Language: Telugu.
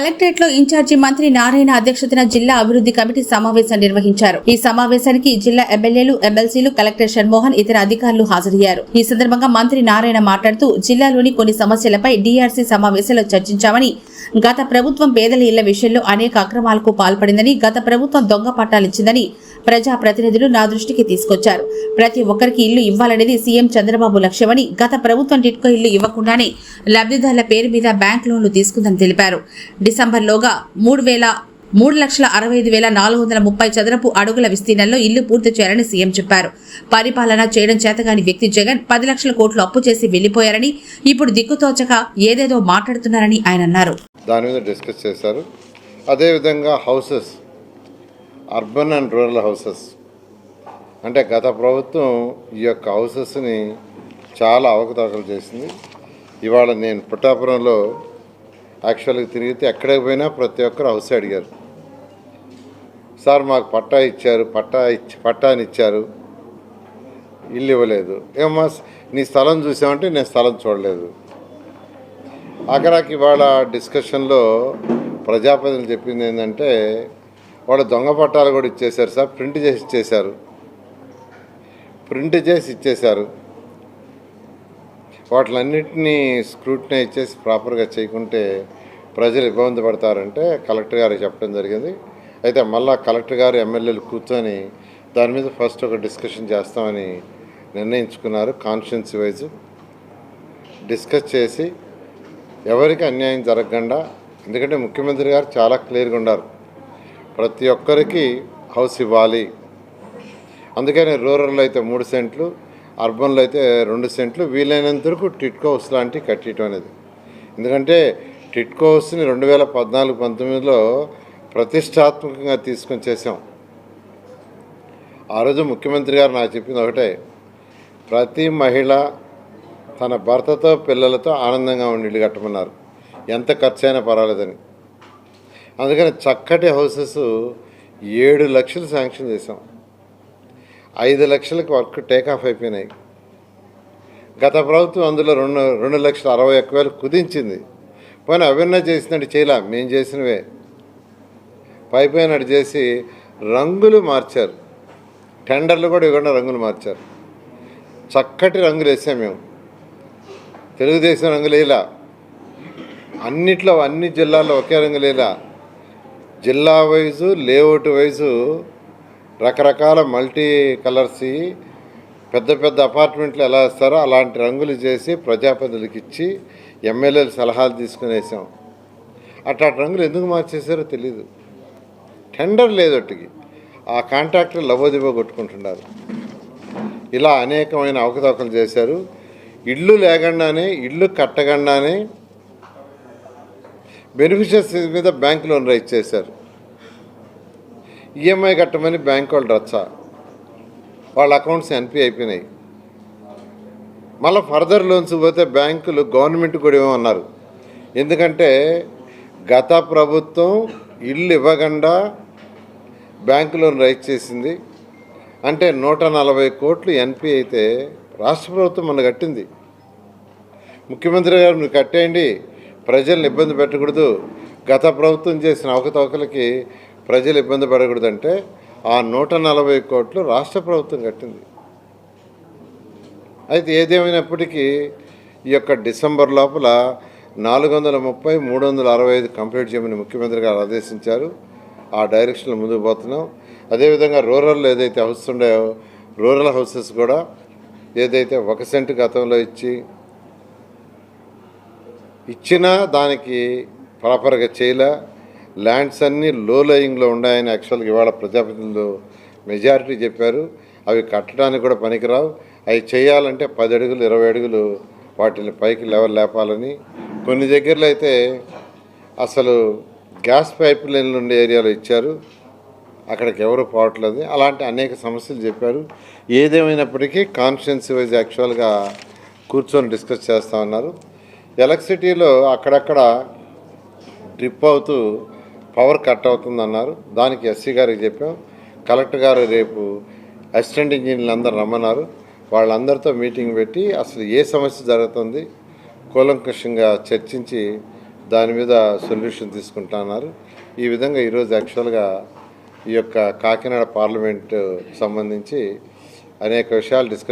కలెక్టరేట్లో ఇన్ఛార్జి మంత్రి నారాయణ అధ్యక్షతన జిల్లా అభివృద్ధి కమిటీ సమావేశం నిర్వహించారు. ఈ సమావేశానికి జిల్లా ఎమ్మెల్యేలు ఎమ్మెల్సీలు కలెక్టర్ షణ్మోహన్ ఇతర అధికారులు హాజరయ్యారు. ఈ సందర్భంగా మంత్రి నారాయణ మాట్లాడుతూ జిల్లాలోని కొన్ని సమస్యలపై డీఆర్సీ సమావేశంలో చర్చించామని గత ప్రభుత్వం పేదల ఇళ్ళ విషయంలో అనేక అక్రమాలకు పాల్పడిందని గత ప్రభుత్వం దొంగ పట్టాలిచ్చిందని ప్రజా ప్రతినిధులు నా దృష్టికి తీసుకొచ్చారు. ప్రతి ఒక్కరికి ఇల్లు ఇవ్వాలనేది సీఎం చంద్రబాబు లక్ష్యమని గత ప్రభుత్వం టిట్కో ఇల్లు ఇవ్వకుండానే లబ్ధిదారుల పేరు మీద బ్యాంక్ లోన్లు తీసుకుందని తెలిపారు. డిసెంబర్లోగా మూడు వేల మూడు లక్షల అరవై ఐదు వేల నాలుగు వందల ముప్పై చదరపు అడుగుల విస్తీర్ణంలో ఇల్లు పూర్తి చేయాలని సీఎం చెప్పారు. పరిపాలన చేయడం చేతగాని వ్యక్తి జగన్ పది లక్షల కోట్లు అప్పు చేసి వెళ్ళిపోయారని ఇప్పుడు దిక్కుతోచక ఏదేదో మాట్లాడుతున్నారని ఆయన అన్నారు. దాని మీద డిస్కస్ చేశారు. అదేవిధంగా houses urban and rural houses అంటే గత ప్రభుత్వం ఈ యొక్క హౌసెస్ని చాలా అవకతవకలు చేసింది. ఇవాళ నేను పుట్టాపురంలో యాక్చువల్గా తిరిగితే ఎక్కడికి పోయినా ప్రతి ఒక్కరు హౌస్ అడిగారు. సార్ మాకు పట్టా ఇచ్చారు పట్టా ఇచ్చి పట్టాని ఇచ్చారు. ఇల్లు ఇవ్వలేదు. ఏమో నీ స్థలం చూసామంటే నేను స్థలం చూడలేదు. ఆఖరాకి ఇవాళ డిస్కషన్లో ప్రజాప్రతినిధులు చెప్పింది ఏంటంటే వాళ్ళు దొంగ పట్టాలు కూడా ఇచ్చేశారు సార్ ప్రింట్ చేసి ఇచ్చేశారు. ప్రింట్ చేసి ఇచ్చేశారు. వాటిలన్నింటినీ స్క్రూటినైజ్ చేసి ప్రాపర్గా చేయకుంటే ప్రజలు ఇబ్బంది పడతారంటే కలెక్టర్ గారికి చెప్పడం జరిగింది. అయితే మళ్ళా కలెక్టర్ గారు ఎమ్మెల్యేలు కూర్చొని దాని మీద ఫస్ట్ ఒక డిస్కషన్ చేస్తామని నిర్ణయించుకున్నారు కాన్షియన్స్ వైజ్ డిస్కస్ చేసి ఎవరికి అన్యాయం జరగకుండా ఎందుకంటే ముఖ్యమంత్రి గారు చాలా క్లియర్గా ఉన్నారు. ప్రతి ఒక్కరికి హౌస్ ఇవ్వాలి. అందుకని రూరల్లో అయితే మూడు సెంట్లు అర్బన్లో అయితే రెండు సెంట్లు వీలైనంత వరకు టిట్కో హౌస్ లాంటివి కట్టడం అనేది. ఎందుకంటే టిట్కో హౌస్ని రెండు వేల పద్నాలుగు పంతొమ్మిదిలో ప్రతిష్టాత్మకంగా తీసుకొని చేసాం ఆ రోజు ముఖ్యమంత్రి గారు నాకు చెప్పింది ఒకటే ప్రతి మహిళ తన భర్తతో పిల్లలతో ఆనందంగా ఉండి ఇల్లు కట్టమన్నారు. ఎంత ఖర్చు అయినా పర్వాలేదని. అందుకని చక్కటి హౌసెస్ ఏడు లక్షలు శాంక్షన్ చేసాం ఐదు లక్షలకు వర్క్ టేక్ ఆఫ్ అయిపోయినాయి. గత ప్రభుత్వం అందులో రెండు రెండు లక్షల అరవై ఒక్క వేలు కుదించింది. పోయిన అవన్నీ చేసినట్టు చేయలే మేము చేసినవే. పైపోయినట్టు చేసి రంగులు మార్చారు. టెండర్లు కూడా ఇవ్వకుండా రంగులు మార్చారు. చక్కటి రంగులు వేసాం మేము. తెలుగుదేశం రంగులు వేయలా. అన్నిట్లో అన్ని జిల్లాల్లో ఒకే రంగు లేదా జిల్లా వైజు లేఅవుట్ వైజు రకరకాల మల్టీ కలర్స్ పెద్ద పెద్ద అపార్ట్మెంట్లు ఎలా వేస్తారో అలాంటి రంగులు చేసి ప్రజాప్రతినిధులకు ఇచ్చి ఎమ్మెల్యేలు సలహాలు తీసుకుని వేసాం. అట్లాంటి రంగులు ఎందుకు మార్చేసారో తెలీదు. టెండర్ లేదు ఆ కాంట్రాక్టర్ లవోదిబో కొట్టుకుంటున్నారు. ఇలా అనేకమైన అవకతవకలు చేశారు. ఇల్లు లేకుండానే ఇల్లు కట్టకుండానే బెనిఫిషియర్స్ మీద బ్యాంక్ లోన్ రైజ్ చేశారు. ఈఎంఐ కట్టమని బ్యాంక్ వాళ్ళు రచ్చ. వాళ్ళ అకౌంట్స్ ఎన్పి అయిపోయినాయి. మళ్ళీ ఫర్దర్ లోన్స్ పోతే బ్యాంకులు గవర్నమెంట్ కూడా ఏమన్నారు ఎందుకంటే గత ప్రభుత్వం ఇల్లు ఇవ్వకుండా బ్యాంకు లోన్ రైజ్ చేసింది. అంటే నూట నలభై కోట్లు ఎన్పి అయితే రాష్ట్ర ప్రభుత్వం మన కట్టింది. ముఖ్యమంత్రి గారు మీరు కట్టేయండి. ప్రజల్ని ఇబ్బంది పెట్టకూడదు. గత ప్రభుత్వం చేసిన అవకతవకలకి ప్రజలు ఇబ్బంది పడకూడదు అంటే ఆ నూట నలభై కోట్లు రాష్ట్ర ప్రభుత్వం కట్టింది. అయితే ఏదేమైనప్పటికీ ఈ యొక్క డిసెంబర్ లోపల నాలుగు వందల ముప్పై మూడు వందల అరవై ఐదు కంప్లీట్ చేయమని ముఖ్యమంత్రి గారు ఆదేశించారు. ఆ డైరెక్షన్లో ముందుకు పోతున్నాం. అదేవిధంగా రూరల్ ఏదైతే హౌస్ ఉన్నాయో రూరల్ హౌసెస్ కూడా ఏదైతే ఒక సెంటు గతంలో ఇచ్చి ఇచ్చినా దానికి ప్రాపర్గా చేయలే. ల్యాండ్స్ అన్నీ లో లయింగ్లో ఉన్నాయని యాక్చువల్గా ఇవాళ ప్రజాప్రతినిధులు మెజారిటీ చెప్పారు. అవి కట్టడానికి కూడా పనికిరావు. అవి చేయాలంటే పది అడుగులు ఇరవై అడుగులు వాటిని పైకి లెవెల్ లేపాలని. కొన్ని దగ్గరలో అయితే అసలు గ్యాస్ పైప్ లైన్లు ఉండే ఏరియాలో ఇచ్చారు. అక్కడికి ఎవరు పోవట్లేదు. అలాంటి అనేక సమస్యలు చెప్పారు. ఏదేమైనప్పటికీ కాన్స్టిట్యున్సీ వైజ్ యాక్చువల్గా కూర్చొని డిస్కస్ చేస్తూ ఉన్నారు. ఎలక్ట్రిసిటీలో అక్కడక్కడ డ్రిప్ అవుతూ పవర్ కట్ అవుతుందన్నారు. దానికి ఎస్సీ గారికి చెప్పాం. కలెక్టర్ గారు రేపు అసిస్టెంట్ ఇంజనీర్లు అందరు రమ్మన్నారు. వాళ్ళందరితో మీటింగ్ పెట్టి అసలు ఏ సమస్య జరుగుతుంది కూలంకషంగా చర్చించి దాని మీద సొల్యూషన్ తీసుకుంటున్నారు ఈ విధంగా ఈరోజు యాక్చువల్గా ఈ యొక్క కాకినాడ పార్లమెంటు సంబంధించి అనేక విషయాలు డిస్కస్